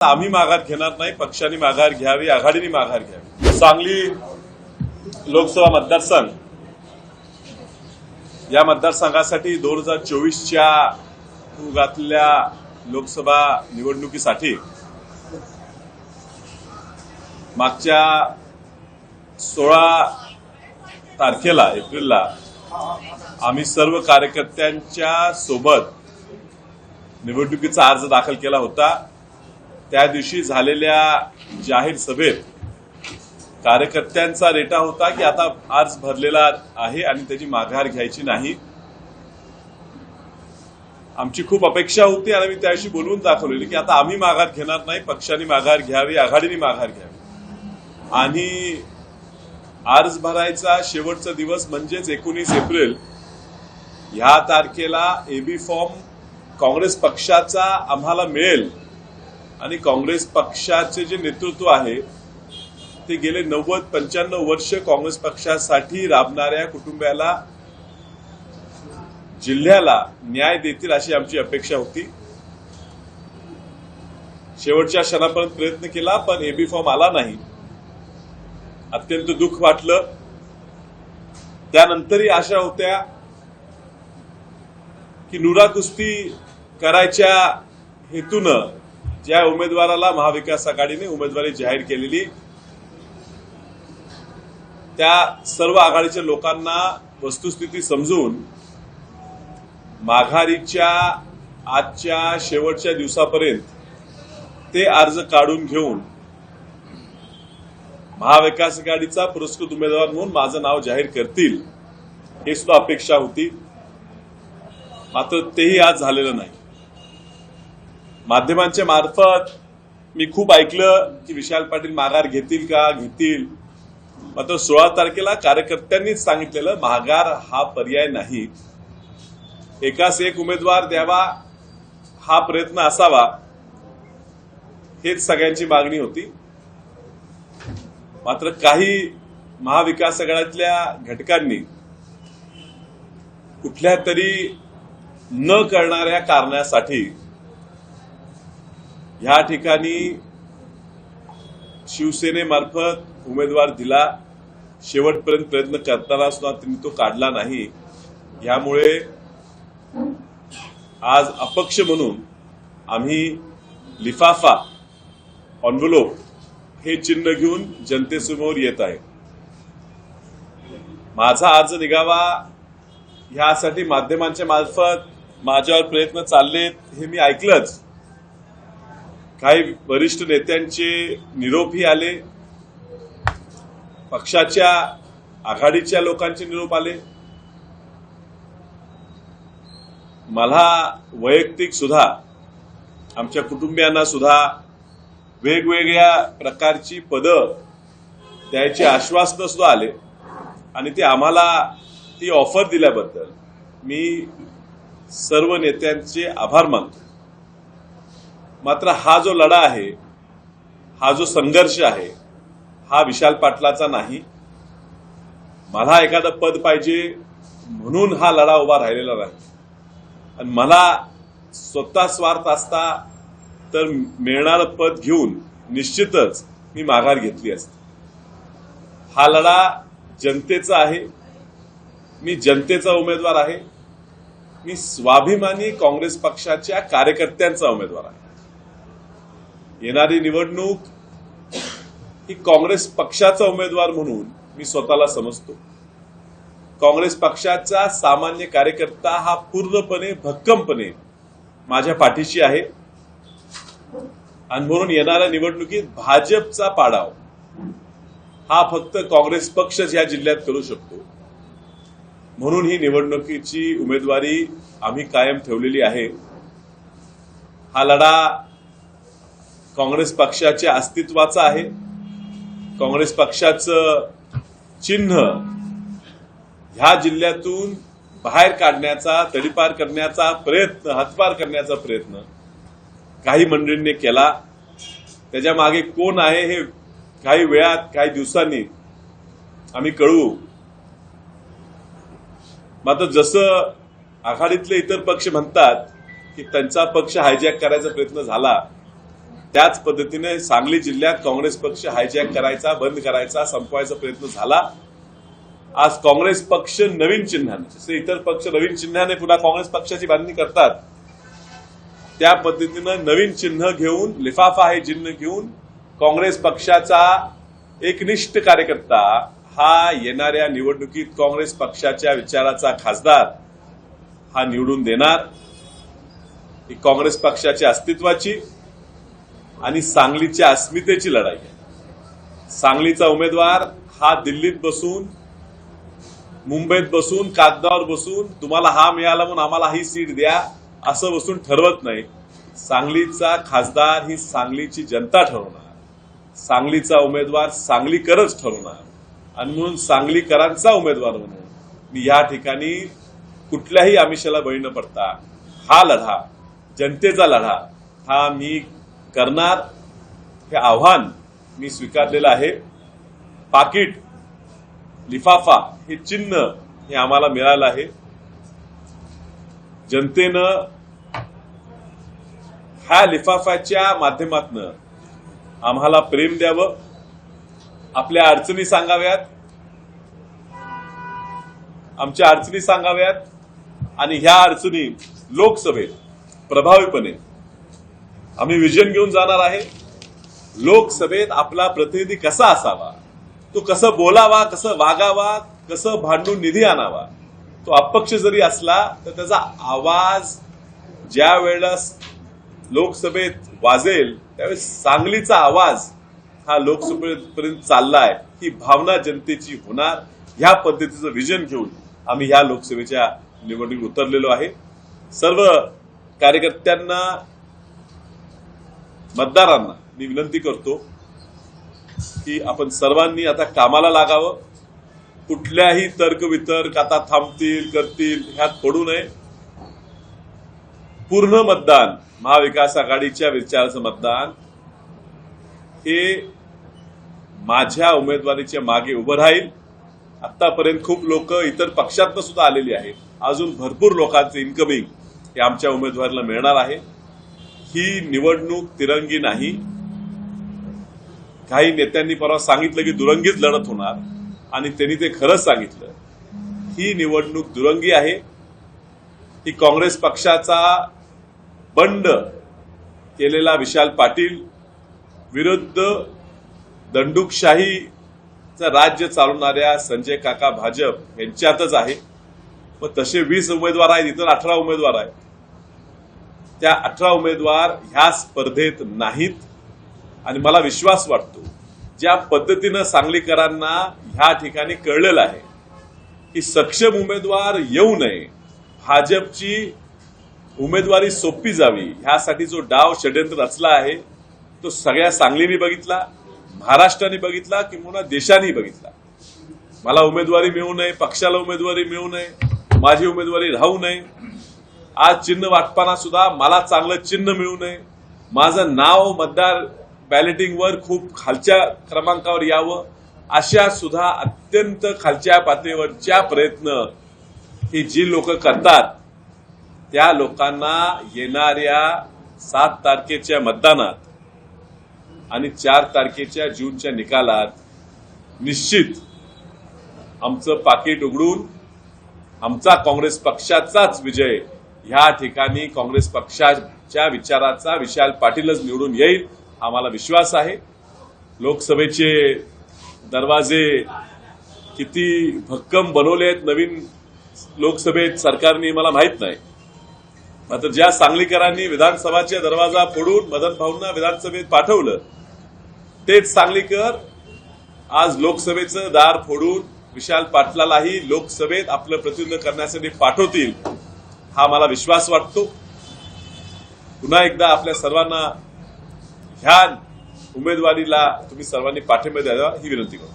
आम्ही माघार घेणार नाही पक्षाने माघार घ्यावी आघाडीने माघार घ्यावी. सांगली लोकसभा मतदारसंघ या मतदारसंघासाठी दोन हजार चोवीसच्या युगातल्या लोकसभा निवडणुकीसाठी मागच्या सोळा तारखेला एप्रिलला आम्ही सर्व कार्यकर्त्यांच्या सोबत निवडणुकीचा अर्ज दाखल केला होता. त्या दिवशी झालेल्या जाहीर सभेत कार्यकर्त्यांचा रेटा होता की आता अर्ज भरलेला आहे आणि त्याची माघार घ्यायची नाही. आमची खूप अपेक्षा होती आणि मी त्याशी बोलवून दाखवलेली की आता आम्ही माघार घेणार नाही पक्षाने माघार घ्यावी आघाडीने माघार घ्यावी. आणि अर्ज भरायचा शेवटचा दिवस म्हणजेच एकोणीस एप्रिल ह्या तारखेला एबी फॉर्म काँग्रेस पक्षाचा आम्हाला मिळेल. आणि काँग्रेस पक्षाचे जे नेतृत्व आहे ते गेले नव्वद पंच्याण्णव वर्ष काँग्रेस पक्षासाठी राबणाऱ्या कुटुंबाला जिल्ह्याला न्याय देतील अशी आमची अपेक्षा होती. शेवटच्या क्षणापर्यंत प्रयत्न केला पण एबी फॉर्म आला नाही. अत्यंत दुःख वाटलं. त्यानंतरही आशा होत्या की नुरा कुस्ती करायच्या हेतूनं ज्या उमेदवाराला महाविकास आघाडीने उमेदवारी जाहीर केलेली त्या सर्व आघाडीच्या लोकांना वस्तुस्थिती समजून माघारीच्या आजच्या शेवटच्या दिवसापर्यंत ते अर्ज काढून घेऊन महाविकास आघाडीचा पुरस्कृत उमेदवार म्हणून माझं नाव जाहीर करतील हे सुद्धा अपेक्षा होती. मात्र तेही आज झालेलं नाही. माध्यमांच्या मार्फत मी खूप ऐकलं की विशाल पाटील माघार घेतील का? घेतील. मात्र सोळा तारखेला कार्यकर्त्यांनीच सांगितलेलं माघार हा पर्याय नाही. एकास एक उमेदवार द्यावा हा प्रयत्न असावा. हेच सगळ्यांची मागणी होती. मात्र काही महाविकास आघाड्यातल्या घटकांनी कुठल्या तरी न करणाऱ्या कारणासाठी ह्या ठिकाणी शिवसेनेमार्फत उमेदवार दिला. शेवटपर्यंत प्रयत्न करताना सुद्धा त्यांनी तो काढला नाही. यामुळे आज अपक्ष म्हणून आम्ही लिफाफा ऑनवलोप हे चिन्ह घेऊन जनतेसमोर येत आहे. माझा अर्ज निघावा ह्यासाठी माध्यमांच्या मार्फत माझ्यावर प्रयत्न चाललेत हे मी ऐकलंच. काही वरिष्ठ नेत्यांचे निरोपही आले पक्षाच्या आघाडीच्या लोकांचे निरोप आले. मला वैयक्तिक सुद्धा आमच्या कुटुंबियांना सुद्धा वेगवेगळ्या प्रकारची पदं द्यायची आश्वासनं सुद्धा आले आणि ते आम्हाला ती ऑफर दिल्याबद्दल मी सर्व नेत्यांचे आभार मानतो. मात्र हा जो लढा आहे हा जो संघर्ष आहे हा विशाल पाटलाचा नाही. मला एखादं पद पाहिजे म्हणून हा लढा उभा राहिलेला नाही. आणि मला स्वतः स्वार्थ असता तर मिळणारं पद घेऊन निश्चितच मी माघार घेतली असते. हा लढा जनतेचा आहे. मी जनतेचा उमेदवार आहे. मी स्वाभिमानी काँग्रेस पक्षाच्या कार्यकर्त्यांचा उमेदवार आहे. येणारी निवडणूक ही काँग्रेस पक्षाचा उमेदवार म्हणून मी स्वतःला समजतो. काँग्रेस पक्षाचा सामान्य कार्यकर्ता हा पूर्णपणे भक्कमपणे माझ्या पाठीशी आहे. आणि म्हणून येणाऱ्या निवडणुकीत भाजपचा पाडाव हा फक्त काँग्रेस पक्षच या जिल्ह्यात करू शकतो. म्हणून ही निवडणुकीची उमेदवारी आम्ही कायम ठेवलेली आहे. हा लढा काँग्रेस पक्षाच्या अस्तित्वाचा आहे. काँग्रेस पक्षाचं चिन्ह ह्या जिल्ह्यातून बाहेर काढण्याचा तडीपार करण्याचा प्रयत्न हातपार करण्याचा प्रयत्न काही मंडळींनी केला. त्याच्यामागे कोण आहे हे काही वेळात काही दिवसांनी आम्ही कळवू. मात्र जसं आघाडीतले इतर पक्ष म्हणतात की त्यांचा पक्ष हायजॅक करायचा प्रयत्न झाला त्याच पद्धतीने सांगली जिल्ह्यात काँग्रेस पक्ष हायजॅक करायचा बंद करायचा संपवायचा प्रयत्न झाला. आज काँग्रेस पक्ष नवीन चिन्हाने जसे इतर पक्ष नवीन चिन्हाने पुन्हा काँग्रेस पक्षाची बांधणी करतात. त्या पद्धतीनं नवीन चिन्ह घेऊन लिफाफा हे चिन्ह घेऊन काँग्रेस पक्षाचा एकनिष्ठ कार्यकर्ता हा येणाऱ्या निवडणुकीत काँग्रेस पक्षाच्या विचाराचा खासदार हा निवडून देणार. ही काँग्रेस पक्षाच्या अस्तित्वाची आणि सांगलीच्या अस्मितेची लढाई. आहे सांगलीचा उमेदवार हा दिल्लीत बसून मुंबईत बसून कागदावर बसून तुम्हाला हा मिळाला म्हणून आम्हाला ही सीट द्या असं बसून ठरवत नाही. सांगलीचा खासदार ही सांगलीची जनता ठरवणार. सांगलीचा उमेदवार सांगलीकरच ठरवणार. आणि म्हणून सांगलीकरांचा उमेदवार म्हणून मी या ठिकाणी कुठल्याही आमिषाला बळी न पडता हा लढा जनतेचा लढा हा मी करणार हे आव्हान मी स्वीकारलेलं आहे. पाकिट लिफाफा हे चिन्ह हे आम्हाला मिळालं आहे. जनतेनं ह्या लिफाफ्याच्या माध्यमातून आम्हाला प्रेम द्यावं आपल्या अडचणी सांगाव्यात आमच्या अडचणी सांगाव्यात आणि ह्या अडचणी लोकसभेत प्रभावीपणे आम्ही विजन घेऊन जाणार आहे. लोकसभेत आपला प्रतिनिधी कसा असावा? तो कसं बोलावा कसं वागावा कसं भांडून निधी आणावा? तो अपक्ष जरी असला तर त्याचा आवाज ज्या वेळेला लोकसभेत वाजेल त्यावेळेस सांगलीचा आवाज हा लोकसभेपर्यंत चाललाय ही भावना जनतेची होणार. ह्या पद्धतीचं विजन घेऊन आम्ही ह्या लोकसभेच्या निवडणुकीत उतरलेलो आहे. सर्व कार्यकर्त्यांना मतदारांना मी विनंती करतो की आपण सर्वांनी आता कामाला लागावं. कुठल्याही तर्कवितर्क आता थांबतील करतील ह्यात पडू नये. पूर्ण मतदान महाविकास आघाडीच्या विचाराचं मतदान हे माझ्या उमेदवारीच्या मागे उभं राहील. आतापर्यंत खूप लोक इतर पक्षातनं सुद्धा आलेली आहेत. अजून भरपूर लोकांचे इन्कमिंग हे आमच्या उमेदवारीला मिळणार आहे. ही निवडणूक तिरंगी नाही. काही नेत्यांनी परवा सांगितलं की दुरंगीच लढत होणार आणि त्यांनी ते खरंच सांगितलं. ही निवडणूक दुरंगी आहे. ही काँग्रेस पक्षाचा बंड केलेला विशाल पाटील विरुद्ध दंडुकशाहीचं राज्य चालवणाऱ्या संजय काका भाजप यांच्यातच आहे. मग तसे वीस उमेदवार आहेत इतर अठरा उमेदवार आहेत. त्या अठरा उमेदवार ह्या स्पर्धेत नाहीत. आणि मला विश्वास वाटतो ज्या पद्धतीनं सांगलीकरांना ह्या ठिकाणी कळलेलं आहे की सक्षम उमेदवार येऊ नये भाजपची उमेदवारी सोपी जावी ह्यासाठी जो डाव षडयंत्र रचला आहे तो सगळ्या सांगलीने बघितला महाराष्ट्राने बघितला किंवा देशाने बघितला. मला उमेदवारी मिळू नये पक्षाला उमेदवारी मिळू नये माझी उमेदवारी राहू नये आज चिन्ह वाटताना सुद्धा मला चांगलं चिन्ह मिळू नये. माझं नाव मतदार बॅलेटिंगवर खूप खालच्या क्रमांकावर यावं अशा सुद्धा अत्यंत खालच्या पातळीवरच्या प्रयत्न ही जी लोक करतात त्या लोकांना येणाऱ्या सात तारखेच्या मतदानात आणि चार तारखेच्या जूनच्या निकालात निश्चित आमचं पाकिट उघडून आमचा काँग्रेस पक्षाचाच विजय ह्या ठिकाणी काँग्रेस पक्षाच्या विचाराचा विशाल पाटीलच निवडून येईल आम्हाला विश्वास आहे. लोकसभेचे दरवाजे किती भक्कम बनवले आहेत नवीन लोकसभेत सरकारने मला माहीत नाही. मात्र ज्या सांगलीकरांनी विधानसभाचे दरवाजा फोडून मदन भाऊंना विधानसभेत पाठवलं तेच सांगलीकर आज लोकसभेचं दार फोडून विशाल पाटलालाही लोकसभेत आपलं प्रतिनिधित्व करण्यासाठी पाठवतील. हा मला विश्वास वाटतो. पुन्हा एकदा आपल्या सर्वांना ह्या उमेदवारीला तुम्ही सर्वांनी पाठिंबा द्यावा ही विनंती करतो.